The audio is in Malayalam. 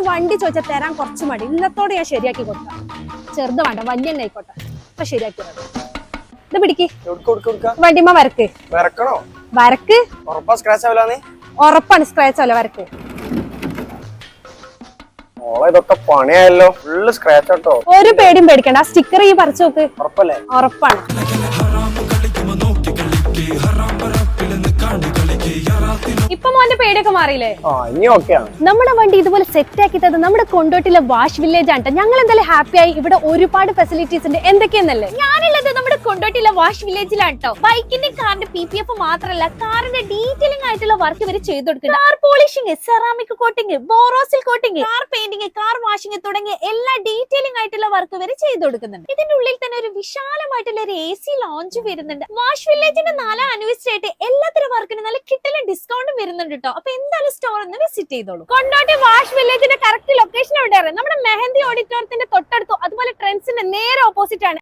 ഒരു വണ്ടി ചോദിച്ചാൽ തരാൻ കുറച്ച് മടി. ഇന്നത്തോടെ ഞാൻ ശരിയാക്കി കൊടുക്കാം. ചെറുത് വേണ്ട വലിയ തന്നെ ആയിക്കോട്ടെ. അപ്പൊ ശരിയാക്കി. ഇത് പിടിക്ക്. എവിടേക്ക് കൊടുക്ക കൊടുക്ക? വണ്ടിമ്മ വരക്ക്. വരക്കണോ? വരക്ക്. ഉറപ്പാണ് സ്ക്രാച്ച് ആവില്ല വരക്ക്. ഇതൊക്കെ പണിയായല്ലോ. ഫുള്ള് സ്ക്രാച്ച് ആട്ടോ. ഒരു പേടിയും പേടിക്കണ്ട. ആ സ്റ്റിക്കർ ഈ പറിച്ചു നോക്ക്. ഉറപ്പല്ലേ? ഉറപ്പാണ്. ഇപ്പൊ മോന്റെ പേടിയൊക്കെ മാറിയില്ലേ? നമ്മുടെ വണ്ടി ഇതുപോലെ സെറ്റ് ആക്കി തന്നത് നമ്മുടെ കൊണ്ടോട്ടിലെ വാഷ് വില്ലേജ് ആണ് ഞങ്ങൾ എന്തായാലും ഹാപ്പി ആയി. ഇവിടെ ഒരുപാട് ഫെസിലിറ്റീസ് ഉണ്ട്. എന്തൊക്കെയെന്നല്ലേ? ഞാനുള്ളത് നമ്മുടെ കൊണ്ടോട്ടിലെ വാഷ് വില്ലേജിലാണ് കേട്ടോ ബൈക്കിന്റെ കാറിന്റെ പി പി എഫ് മാത്രമല്ല കാറിന്റെ ഡീറ്റെയിലിംഗ് ആയിട്ടുള്ള വർക്ക് ഇവർ ചെയ്തു കൊടുക്കുന്നത് car polishing ceramic coating Borosil coating car painting car washing തുടങ്ങിയ എല്ലാ ഡീറ്റെയിലിംഗ് ആയിട്ടുള്ള വർക്ക് ഇവർ ചെയ്തു കൊടുക്കുന്നുണ്ട്. ഇതിന്റെ ഉള്ളിൽ തന്നെ ഒരു വിശാലമായിട്ടുള്ള ഒരു എ സി ലോഞ്ച് വരുന്നുണ്ട്. വാഷ് വില്ലേജിന്റെ നാലാം ആനിവേഴ്സറി ആയിട്ട് എല്ലാത്തരം വർക്കിനും നല്ല ഡിസ്കൗണ്ടും വരുന്നുണ്ട് കേട്ടോ അപ്പൊ എന്തായാലും സ്റ്റോർ ഒന്ന് വിസിറ്റ് ചെയ്തോളൂ. കൊണ്ടോട്ടി വാഷ് വില്ലേജിന്റെ കറക്റ്റ് ലൊക്കേഷൻ എവിടെയാണ് നമ്മുടെ മെഹന്തി ഓഡിറ്റോറിയത്തിന്റെ തൊട്ടടുത്തു അതുപോലെ ട്രെൻഡ്സിന്റെ നേരെ ഓപ്പോസിറ്റ് ആണ്.